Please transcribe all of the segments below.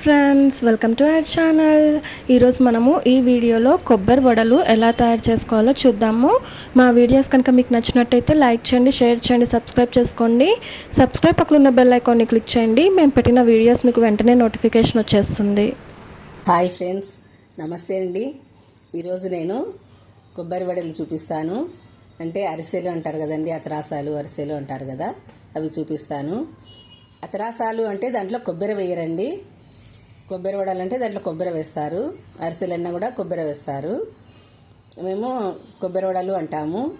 Friends welcome to our channel ఈరోజు మనము ఈ వీడియోలో కొబ్బరి వడలు ఎలా తయారు చేసుకోవాలో చూద్దాము. మా వీడియోస్ కనుక మీకు నచ్చినట్టయితే లైక్ చేయండి షేర్ చేయండి సబ్స్క్రైబ్ చేసుకోండి. సబ్స్క్రైబ్ పక్కన ఉన్న బెల్ ఐకాన్ని క్లిక్ చేయండి. మేము పెట్టిన వీడియోస్ మీకు వెంటనే నోటిఫికేషన్ వచ్చేస్తుంది. హాయ్ ఫ్రెండ్స్ నమస్తే అండి. ఈరోజు నేను కొబ్బరి వడలు చూపిస్తాను. అంటే అరిసెలు అంటారు కదండి అతరాసాలు అరిసెలు అంటారు కదా అవి చూపిస్తాను. అతరాసాలు అంటే దాంట్లో కొబ్బరి వేయరండి. కొబ్బరి వడలు అంటే దాంట్లో కొబ్బరి వేస్తారు. అరిసెలన్నా కూడా కొబ్బరి వేస్తారు. మేము కొబ్బరి వడలు అంటాము.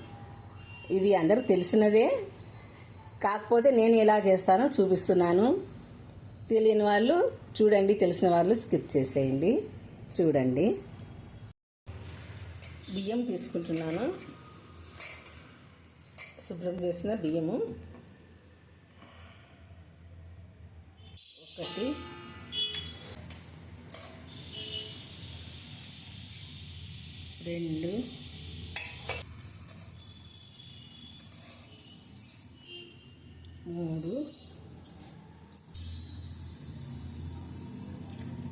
ఇది అందరికి తెలిసినదే. కాకపోతే నేను ఎలా చేస్తానో చూపిస్తున్నాను. తెలియని వాళ్ళు చూడండి తెలిసిన వాళ్ళు స్కిప్ చేసేయండి. చూడండి. బియ్యం తీసుకుంటున్నాను. శుభ్రం చేసిన బియ్యము. ఒకటి రెండు. మూడు.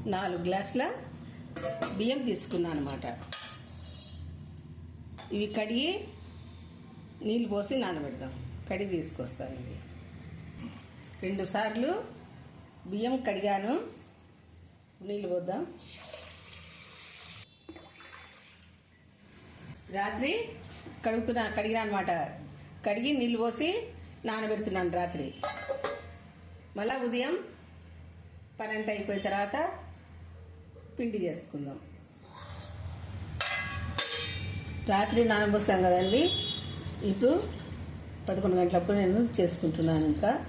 నాలుగు గ్లాసుల బియ్యం తీసుకున్నాను అనమాట ఇవి కడిగి నీళ్ళు పోసి నానబెడదాం. కడిగి తీసుకొస్తాను ఇవి. రెండుసార్లు బియ్యం కడిగాను. నీళ్ళు పోద్దాం. రాత్రి కడుగుతున్నా కడిగినా అనమాట కడిగి నీళ్ళు పోసి నానబెడుతున్నాను రాత్రి. మళ్ళా ఉదయం పని అంతా అయిపోయిన తర్వాత పిండి చేసుకుందాం. రాత్రి నానబోసాం కదండి. ఇప్పుడు పదకొండు గంటలప్పుడు నేను చేసుకుంటున్నాను ఇంకా.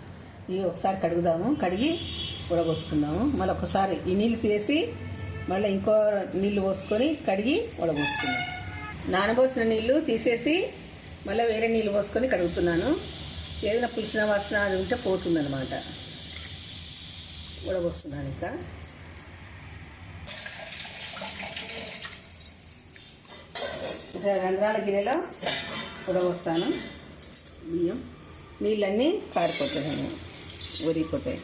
ఇవి ఒకసారి కడుగుదాము కడిగి ఉడబోసుకుందాము మళ్ళీ ఒకసారి ఈ నీళ్ళు తీసి మళ్ళీ ఇంకో నీళ్ళు పోసుకొని కడిగి ఉడబోసుకుందాం నానబోసిన నీళ్ళు తీసేసి మళ్ళీ వేరే నీళ్ళు పోసుకొని కడుగుతున్నాను. ఏదైనా పులిసిన వాసన అది ఉంటే పోతుందన్నమాట. ఉడబోస్తున్నాను ఇంకా. ఇంకా రంధ్రాల గిన్నెలో ఉడబోస్తాను. బియ్యం. నీళ్ళన్నీ కారిపోతాయి ఒరిగిపోతాయి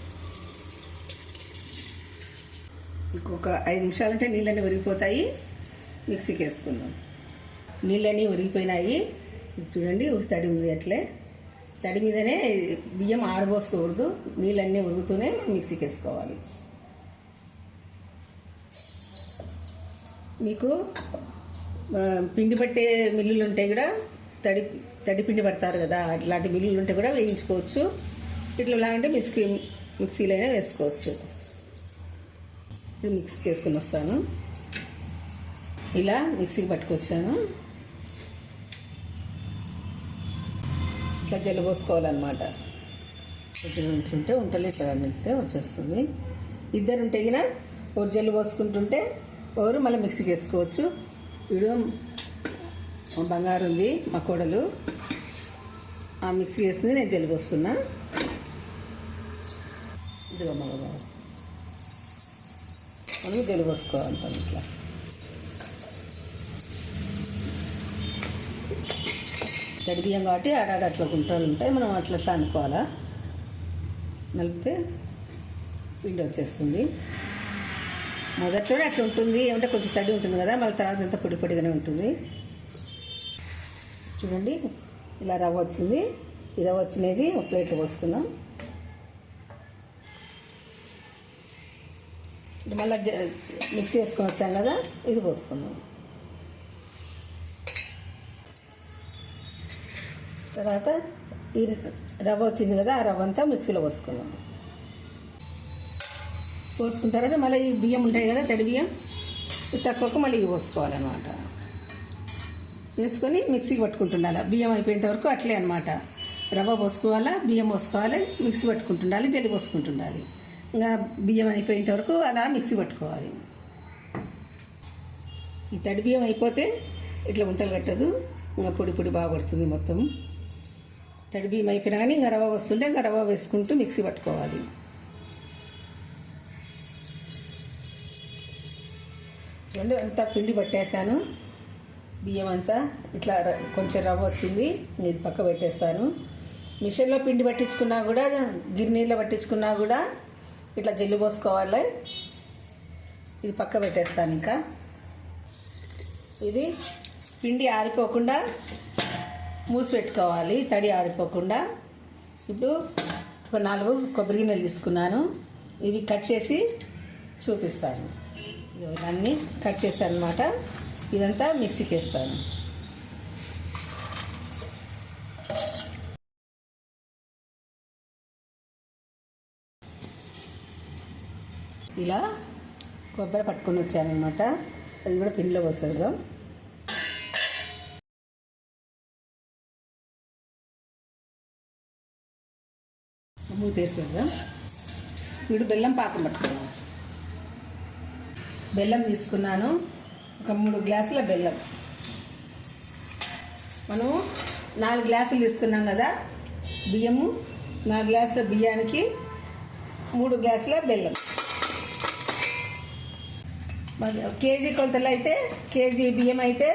ఇంకొక ఐదు నిమిషాలు ఉంటే నీళ్ళన్నీ ఒరిగిపోతాయి మిక్సీకి వేసుకుందాం. నీళ్ళన్నీ ఒరిగిపోయినాయి. ఇది చూడండి ఒక తడి ఉంది అట్లే. తడి మీదనే బియ్యం ఆరబోసుకోకూడదు. నీళ్ళన్నీ ఉరుగుతూనే మనం మిక్సీకి వేసుకోవాలి మీకు పిండి పట్టే మిల్లులు ఉంటాయి కూడా తడి తడి పిండి పడతారు కదా అట్లాంటి మిల్లులు ఉంటే కూడా వేయించుకోవచ్చు. ఇట్లా ఎలా మిక్సీ మిక్సీలోనే వేసుకోవచ్చు. ఇప్పుడు మిక్సీకి వేసుకొని వస్తాను ఇలా మిక్సీకి పట్టుకొచ్చాను. ఇట్లా జల్లు పోసుకోవాలన్నమాట ఉంటుంటే ఉంటలు ఇట్లా వచ్చేస్తుంది. ఇద్దరు ఉంటే గిన ఒకరు జల్లు పోసుకుంటుంటే ఒకరు మళ్ళీ మిక్సీకి వేసుకోవచ్చు. ఇప్పుడు బంగారు ఉంది మా కోడలు. ఆ మిక్సీ వేస్తుంది నేను జల్లు పోస్తున్నా ఇదిగో మా బాబు. మనం జల్లు పోసుకోవాలంటాం ఇట్లా. తడి బియ్యం కాబట్టి ఆడాడ అట్లా గుంటలు ఉంటాయి. మనం అట్లా సానుకోవాలా నలిపితే పిండి వచ్చేస్తుంది. మొదట్లోనే అట్లా ఉంటుంది. ఏమంటే కొంచెం తడి ఉంటుంది కదా మళ్ళీ తర్వాత ఎంత పొడి పొడిగానే ఉంటుంది. చూడండి ఇలా రవ్వ వచ్చింది. ఈ రవ్వ వచ్చినది ఒక ప్లేట్లో పోసుకుందాం. మళ్ళీ జ- మిక్సీ వేసుకొని వచ్చాం కదా ఇది పోసుకుందాం. తర్వాత ఈ రవ్వ వచ్చింది కదా ఆ రవ్వ అంతా మిక్సీలో పోసుకుందాం. పోసుకున్న తర్వాత మళ్ళీ ఈ బియ్యం ఉంటాయి కదా తడి బియ్యం తక్కువకు మళ్ళీ ఇవి పోసుకోవాలన్నమాట. వేసుకొని మిక్సీకి పట్టుకుంటుండాలి. బియ్యం అయిపోయేంత వరకు అట్లే అనమాట రవ్వ పోసుకోవాలా బియ్యం పోసుకోవాలి మిక్సీ పట్టుకుంటుండాలి జల్లి పోసుకుంటుండాలి. ఇంకా బియ్యం అయిపోయేంత వరకు అలా మిక్సీ పట్టుకోవాలి. ఈ తడి బియ్యం అయిపోతే ఇట్లా ఉంటలు కట్టదు. ఇంకా పొడి పొడి బాగా పడుతుంది మొత్తం. తడి బియ్యం అయిపోయినా కానీ ఇంకా రవ్వ వస్తుంటే ఇంకా రవ్వ వేసుకుంటూ మిక్సీ పట్టుకోవాలి. చూడండి అంతా పిండి పట్టేశాను. బియ్యం అంతా ఇట్లా కొంచెం రవ్వ వచ్చింది ఇది పక్క పెట్టేస్తాను. మిషన్లో పిండి పట్టించుకున్నా కూడా గిన్నెలో పట్టించుకున్నా కూడా ఇట్లా జల్లు పోసుకోవాలి. ఇది పక్క పెట్టేస్తాను ఇంకా. ఇది పిండి ఆరిపోకుండా మూసి పెట్టుకోవాలి తడి ఆరిపోకుండా. ఇప్పుడు ఒక నాలుగు కొబ్బరి గిన్నెలు తీసుకున్నాను. ఇవి కట్ చేసి చూపిస్తాను. ఇవన్నీ కట్ చేశాను అనమాట ఇదంతా మిక్సీకి వేస్తాను ఇలా కొబ్బరి పట్టుకొని వచ్చానమాట అది కూడా పిండిలో పోసేద్దాం. మూత వేసి పెడదాం ఇప్పుడు బెల్లం పాకం పట్టుకున్నాం బెల్లం తీసుకున్నాను. ఒక మూడు గ్లాసుల బెల్లం. మనం నాలుగు గ్లాసులు తీసుకున్నాం కదా బియ్యము నాలుగు గ్లాసుల బియ్యానికి మూడు గ్లాసుల బెల్లం. కేజీ కొలతలు అయితే కేజీ బియ్యం అయితే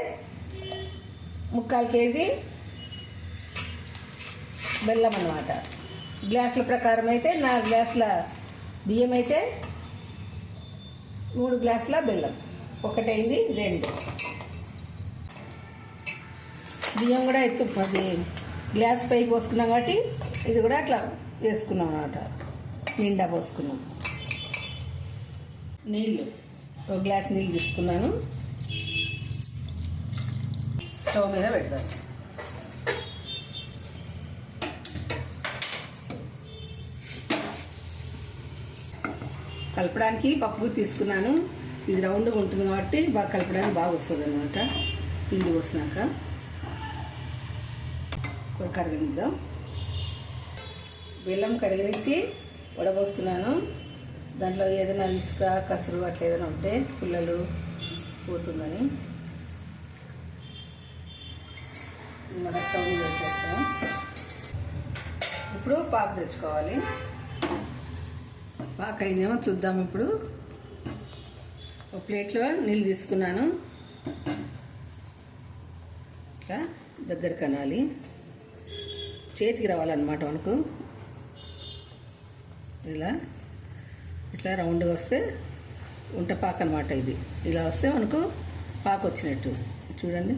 ముక్కాలు కేజీ బెల్లం అన్నమాట. గ్లాసుల ప్రకారం అయితే నాలుగు గ్లాసుల బియ్యం అయితే మూడు గ్లాసుల బెల్లం. ఒకటైంది రెండు. బియ్యం కూడా ఎత్తు అది గ్లాస్ పైకి పోసుకున్నాం కాబట్టి ఇది కూడా అట్లా వేసుకున్నాం అనమాట నిండా పోసుకున్నాం. నీళ్ళు. ఒక గ్లాస్ నీళ్ళు తీసుకున్నాను. స్టవ్ మీద పెడతాను. కలపడానికి పప్పు తీసుకున్నాను. ఇది రౌండ్గా ఉంటుంది కాబట్టి బాగా కలపడానికి బాగా వస్తుంది అనమాట పిండి పోసినాక. కొంచెం కరగనిద్దాం బెల్లం కరిగించి వడబోస్తున్నాను. దాంట్లో ఏదైనా ఇసుక కసురు అట్లా ఏదైనా ఉంటే పిల్లలు పోతుందని. మన స్టవ్ పెట్టేస్తాను. ఇప్పుడు పాకు తెచ్చుకోవాలి. పాక అయిందేమో చూద్దాం ఇప్పుడు. ఒక ప్లేట్లో నీళ్ళు తీసుకున్నాను. ఇట్లా దగ్గర కనాలి. చేతికి రావాలన్నమాట మనకు ఇలా ఇట్లా రౌండ్గా వస్తే ఉంట పాక అనమాట ఇది. ఇలా వస్తే మనకు పాక వచ్చినట్టు. చూడండి.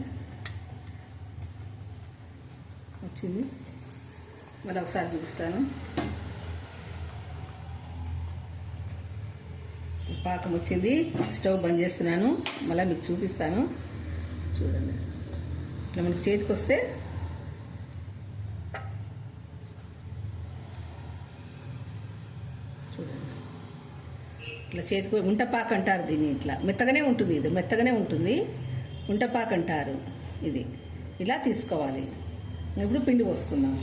వచ్చింది. మళ్ళీ ఒకసారి చూపిస్తాను. పాకం వచ్చింది. స్టవ్ బంద్ చేస్తున్నాను. మళ్ళీ మీకు చూపిస్తాను. చూడండి. ఇట్లా మనకి చేతికి వస్తే చూడండి. ఇట్లా చేతికి ఉంటపాక అంటారు దీన్ని ఇట్లా. మెత్తగానే ఉంటుంది ఇది. మెత్తగానే ఉంటుంది. ఉంటపాక అంటారు ఇది. ఇలా తీసుకోవాలి. ఇప్పుడు పిండి పోసుకుందాం.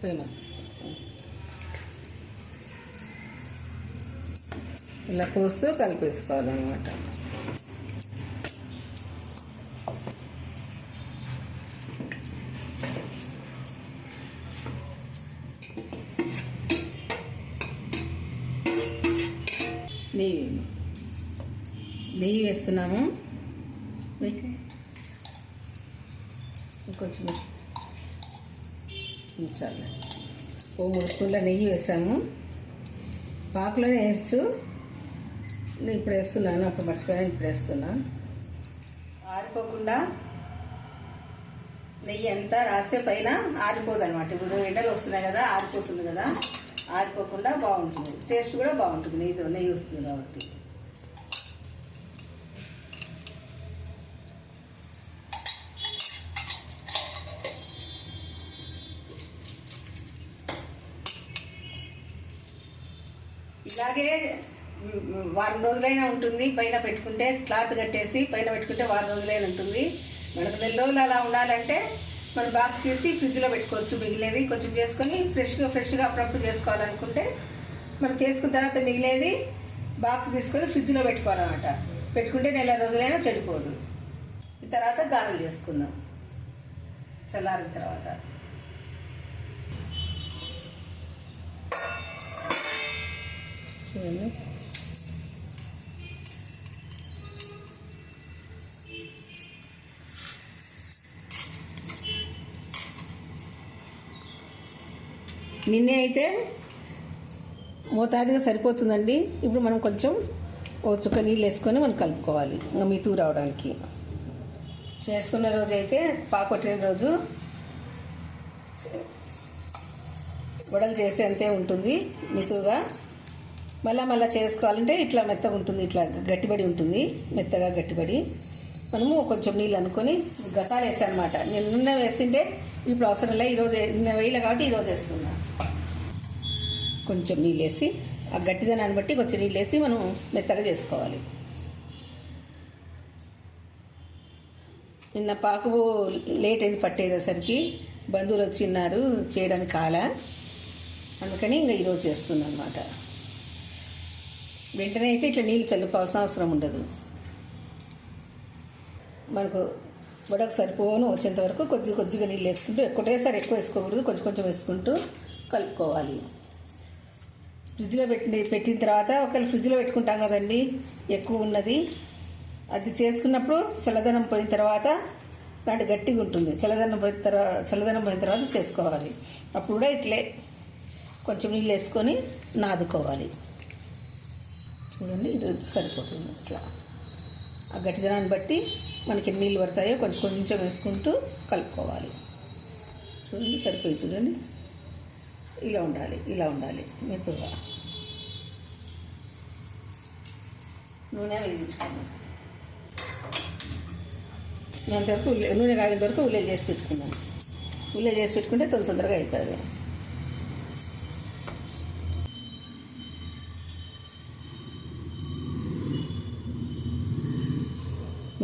పోయమా ఇలా పోస్తూ కలిపేసుకోవాలన్నమాట. నెయ్యి నెయ్యి వేస్తున్నాము. కొంచెం చాలు ఓ మూడు స్పూన్ల నెయ్యి వేసాము. పాకులోనే వేస్తూ నేను ఇప్పుడు వేస్తున్నాను అప్పుడు మర్చిపోయాను ఇప్పుడు వేస్తున్నా ఆరిపోకుండా నెయ్యి ఎంత రాస్తే పైన ఆరిపోదు అనమాట ఇప్పుడు ఎండలు వస్తున్నాయి కదా ఆరిపోతుంది కదా. ఆరిపోకుండా బాగుంటుంది. టేస్ట్ కూడా బాగుంటుంది నెయ్యి నెయ్యి వస్తుంది కాబట్టి. ఇలాగే వారం రోజులైనా ఉంటుంది. పైన పెట్టుకుంటే క్లాత్ కట్టేసి పైన పెట్టుకుంటే వారం రోజులైనా ఉంటుంది. మనకు నెల రోజులు అలా ఉండాలంటే మన బాక్స్ తీసి ఫ్రిడ్జ్లో పెట్టుకోవచ్చు. మిగిలేది కొంచెం చేసుకొని ఫ్రెష్గా ఫ్రెష్గా అప్పుడప్పుడు చేసుకోవాలనుకుంటే మనం చేసుకున్న తర్వాత మిగిలేది బాక్స్ తీసుకొని ఫ్రిడ్జ్లో పెట్టుకోవాలన్నమాట. పెట్టుకుంటే నెల రోజులైనా చెడిపోదు. తర్వాత గారెలు చేసుకుందాం. చల్లారిన తర్వాత. చూడండి. నిన్నే అయితే మోతాదుగా సరిపోతుందండి. ఇప్పుడు మనం కొంచెం ఓ చుక్క నీళ్ళు వేసుకొని మనం కలుపుకోవాలి. ఇంకా మితూ రావడానికి. చేసుకున్న రోజు అయితే పాకు కొట్టిన రోజు వడలు చేసే అంతే ఉంటుంది మితుగా. మళ్ళీ మళ్ళీ చేసుకోవాలంటే ఇట్లా మెత్తగా ఉంటుంది ఇట్లా గట్టిబడి ఉంటుంది మెత్తగా గట్టిబడి మనము కొంచెం నీళ్ళు అనుకొని గసాలు వేసాను అనమాట నేను నిన్న వేసింటే ఇప్పుడు అవసరం లే ఈరోజు నిన్న వేయలే కాబట్టి ఈరోజు వేస్తున్నా. కొంచెం నీళ్ళు వేసి ఆ గట్టిదనాన్ని బట్టి కొంచెం నీళ్ళు వేసి మనం మెత్తగా చేసుకోవాలి. నిన్న పాకు లేట్ అయింది పట్టేసేసరికి బంధువులు వచ్చిన్నారు చేయడానికి కాల. అందుకని ఇంకా ఈరోజు చేస్తున్నాను అనమాట వెంటనే అయితే ఇట్లా నీళ్ళు చల్లుకోవాల్సిన అవసరం ఉండదు. మనకు వడకు సరిపోను వచ్చేంత వరకు కొద్ది కొద్దిగా నీళ్ళు వేసుకుంటూ ఒకటేసారి ఎక్కువ వేసుకోకూడదు కొంచెం కొంచెం వేసుకుంటూ కలుపుకోవాలి. ఫ్రిడ్జ్లో పెట్టి పెట్టిన తర్వాత ఒకవేళ ఫ్రిడ్జ్లో పెట్టుకుంటాం కదండి ఎక్కువ ఉన్నది అది చేసుకున్నప్పుడు చల్లదనం పోయిన తర్వాత దాంట్లో గట్టిగా ఉంటుంది. చల్లదనం పోయిన తర్వాత చల్లదనం పోయిన తర్వాత చేసుకోవాలి. అప్పుడు కూడా ఇట్లే కొంచెం నీళ్ళు వేసుకొని నాదుకోవాలి. చూడండి ఇది సరిపోతుంది ఇట్లా. ఆ గట్టిదనాన్ని బట్టి మనకి ఎన్ని నీళ్ళు పడతాయో కొంచెం కొంచెం వేసుకుంటూ కలుపుకోవాలి. చూడండి సరిపోయి చూడండి. ఇలా ఉండాలి ఇలా ఉండాలి మెతుగా నూనె వేయించుకున్నాం అంతవరకు ఉల్లి నూనె కాగిన వరకు ఉల్లి చేసి పెట్టుకున్నాం ఉల్లి చేసి పెట్టుకుంటే తొందర తొందరగా అవుతుంది.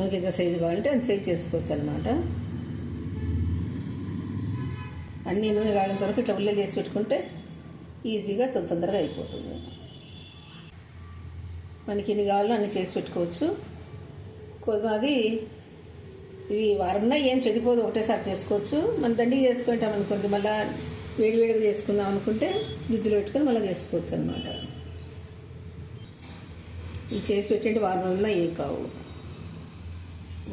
మనకి ఎంత సైజు కావాలంటే అంత సైజు చేసుకోవచ్చు అనమాట అన్ని నూనె కాగేంత వరకు ఇట్లా ఉల్లి చేసి పెట్టుకుంటే ఈజీగా తొందరగా అయిపోతుంది. మనకి ఎన్ని కావాలో అన్ని చేసి పెట్టుకోవచ్చు. అది ఇవి వారంలో ఏం చెడిపోదు ఒకటేసారి చేసుకోవచ్చు. మన దండి చేసుకుంటాం అనుకోండి మళ్ళీ వేడివేడిగా చేసుకుందాం అనుకుంటే ఫ్రిడ్జ్లో పెట్టుకొని మళ్ళీ చేసుకోవచ్చు అనమాట ఇవి చేసి పెట్టండి వారం రోజుల్లో ఏ కావు.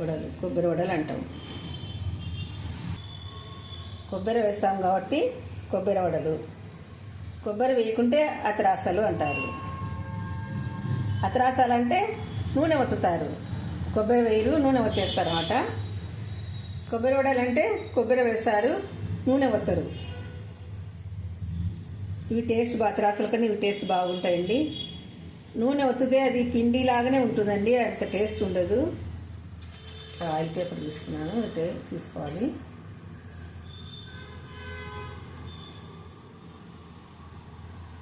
వడలు కొబ్బరి వడలు అంటాం. కొబ్బరి వేస్తాం కాబట్టి కొబ్బరి వడలు. కొబ్బరి వేయకుంటే అతరాసాలు అంటారు. అతరాసాలు అంటే నూనె ఒత్తుతారు కొబ్బరి వేయరు నూనె ఒత్తేస్తారు అన్నమాట. కొబ్బరి వడలు అంటే కొబ్బరి వేస్తారు నూనె ఒత్తరు ఇవి టేస్ట్ బాగా అతరాసాల కన్నా ఇవి టేస్ట్ బాగుంటాయండి. నూనె ఒత్తితే అది పిండి లాగానే ఉంటుందండి అంత టేస్ట్ ఉండదు. ఆయిల్ పేపర్ తీసుకున్నాను అంటే తీసుకోవాలి.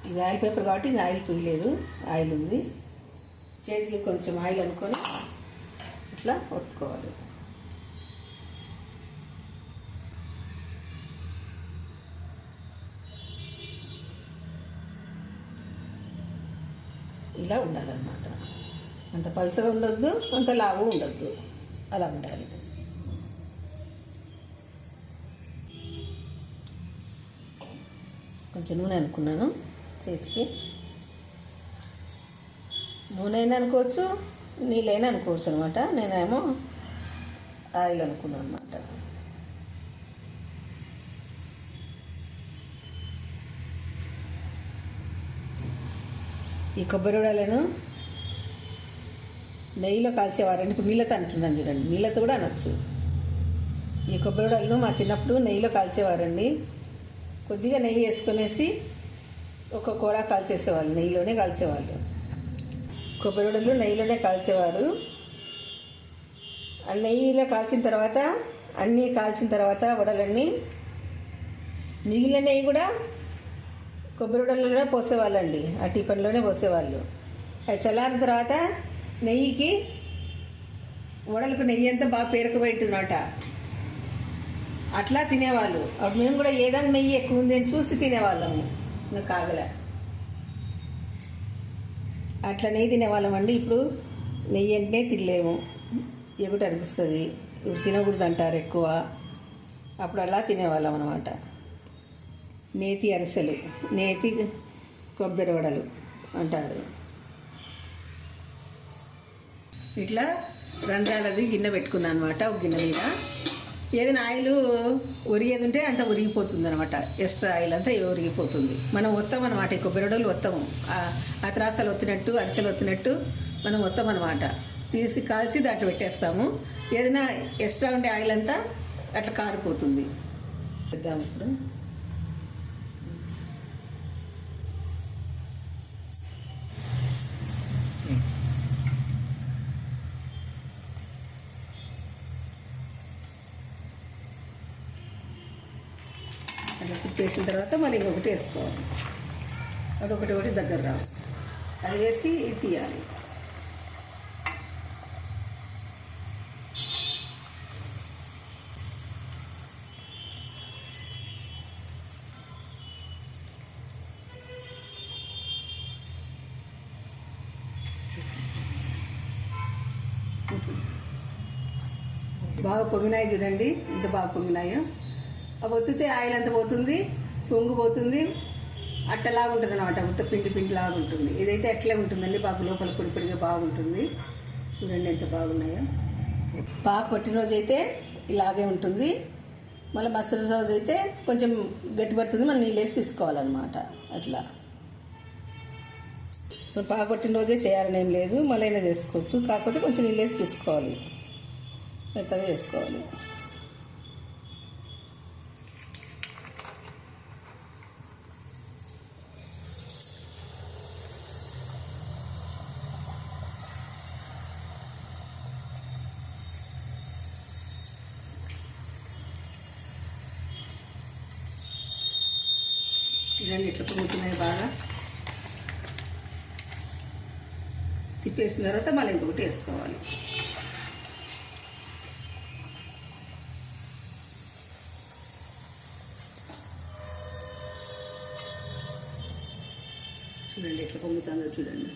ఇది ఆయిల్ పేపర్ కాబట్టి ఇది ఆయిల్ పోయలేదు ఆయిల్ ఉంది. చేతికి కొంచెం ఆయిల్ అనుకొని ఇట్లా ఒత్తుకోవాలి. ఇలా ఉండాలన్నమాట. అంత పలుచగా ఉండొద్దు అంత లావు ఉండొద్దు. అలా ఉండాలి. కొంచెం నూనె అనుకున్నాను చేతికి. నూనె అయినా అనుకోవచ్చు నీళ్ళైనా అనుకోవచ్చు అనమాట నేనేమో ఆయిల్ అనుకున్నాను అనమాట ఈ కొబ్బరి ఉడాలను నెయ్యిలో కాల్చేవారండి ఇప్పుడు నీళ్ళతో అంటున్నాను చూడండి. నీళ్ళతో కూడా అనొచ్చు. ఈ కొబ్బరిడలను మా చిన్నప్పుడు నెయ్యిలో కాల్చేవారండి. కొద్దిగా నెయ్యి వేసుకునేసి ఒక కూడా కాల్చేసేవాళ్ళు. నెయ్యిలోనే కాల్చేవాళ్ళు. కొబ్బరిడలు నెయ్యిలోనే కాల్చేవారు. ఆ నెయ్యిలో కాల్చిన తర్వాత అన్నీ కాల్చిన తర్వాత వడలన్నీ మిగిలిన నెయ్యి కూడా కొబ్బరి వడలలోనే పోసేవాళ్ళండి. ఆ టిఫిన్లోనే పోసేవాళ్ళు. అది చల్లారిన తర్వాత నెయ్యికి వడలకు నెయ్యి అంతా బాగా పేరుకుపోయింటుందన్నమాట అట్లా తినేవాళ్ళు. అప్పుడు మేము కూడా ఏదైనా నెయ్యి ఎక్కువ ఉంది అని చూసి తినేవాళ్ళము ఇంకా కాగల. అట్లా నెయ్యి తినేవాళ్ళం అండి. ఇప్పుడు నెయ్యి అంటే తినలేము. ఎగుటి అనిపిస్తుంది. ఇప్పుడు తినకూడదు అంటారు ఎక్కువ. అప్పుడు అలా తినేవాళ్ళం అనమాట నేతి అరిసెలు. నేతి కొబ్బరి వడలు అంటారు. ఇట్లా రంధ్రాలది గిన్నె పెట్టుకున్నాను అనమాట ఒక గిన్నె మీద. ఏదైనా ఆయిల్ ఒరిగేది ఉంటే అంత ఒరిగిపోతుంది అనమాట ఎక్స్ట్రా ఆయిల్ అంతా ఒరిగిపోతుంది. మనం వస్తాం అనమాట ఈ కొబ్బరి వడలు వస్తాము ఆ త్రాసాలు ఒత్తినట్టు అరిసెలు ఒత్తినట్టు మనం వస్తాం అనమాట తీసి కాల్చి దాంట్లో పెట్టేస్తాము. ఏదైనా ఎక్స్ట్రా ఉండే ఆయిల్ అంతా అట్లా కారిపోతుంది. పెద్దాము ఇప్పుడు. వేసిన తర్వాత మళ్ళీ ఇంకొకటి వేసుకోవాలి. అది ఒకటి ఒకటి దగ్గర రావాలి. అది వేసి తీయాలి. బాగా పొంగినాయి చూడండి. ఎంత బాగా పొంగినాయో. ఒత్తితే ఆయిల్ అంత పోతుంది పొంగిపోతుంది అట్టలాగా ఉంటుంది అనమాట ఉత్త పిండి పిండి లాగా ఉంటుంది. ఇదైతే అట్లే ఉంటుందండి బాగా లోపల పొడి పొడిగా బాగుంటుంది. చూడండి ఎంత బాగున్నాయో. పాకు పట్టిన రోజు అయితే ఇలాగే ఉంటుంది. మళ్ళీ మసలు రోజు అయితే కొంచెం గట్టి పడుతుంది మనం నీళ్ళు వేసి పిసుకోవాలన్నమాట. అట్లా. పాకు పట్టిన రోజే చేయాలని ఏం లేదు. మళ్ళీ అయినా చేసుకోవచ్చు. కాకపోతే కొంచెం నీళ్ళు వేసి పిసుకోవాలి. మెత్తగా చేసుకోవాలి చూడండి ఇట్లా పొంగుతున్నాయి బాగా తిప్పేసిన తర్వాత మళ్ళీ ఇంకొకటి వేసుకోవాలి. చూడండి ఎట్లా పొంగుతుందో చూడండి.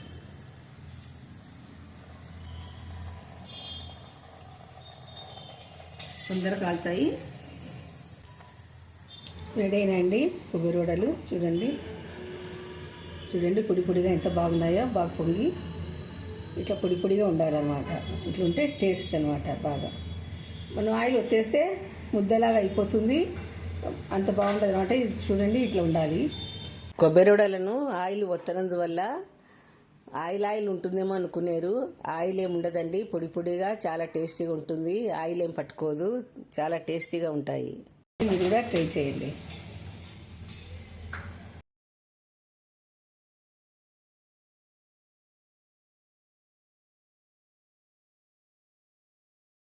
తొందరగా కాలుతాయి. రెడీ అయినాయండి కొబ్బరి వడలు. చూడండి. చూడండి పొడి పొడిగా ఎంత బాగున్నాయో బాగా పొంగి. ఇట్లా పొడి పొడిగా ఉండాలన్నమాట. ఇట్లుంటే ఉంటే టేస్ట్ అనమాట బాగా. మనం ఆయిల్ వచ్చేస్తే ముద్దలాగా అయిపోతుంది. అంత బాగుంటుంది అనమాట ఇది చూడండి ఇట్లా ఉండాలి. కొబ్బరి వడలను ఆయిల్ ఒత్తనందువల్ల ఆయిల్ ఆయిల్ ఉంటుందేమో అనుకునేరు. ఆయిల్ ఏమి ఉండదండి. పొడి పొడిగా చాలా టేస్టీగా ఉంటుంది. ఆయిల్ ఏం పట్టుకోదు. చాలా టేస్టీగా ఉంటాయి. మీరు కూడా ట్రై చేయండి.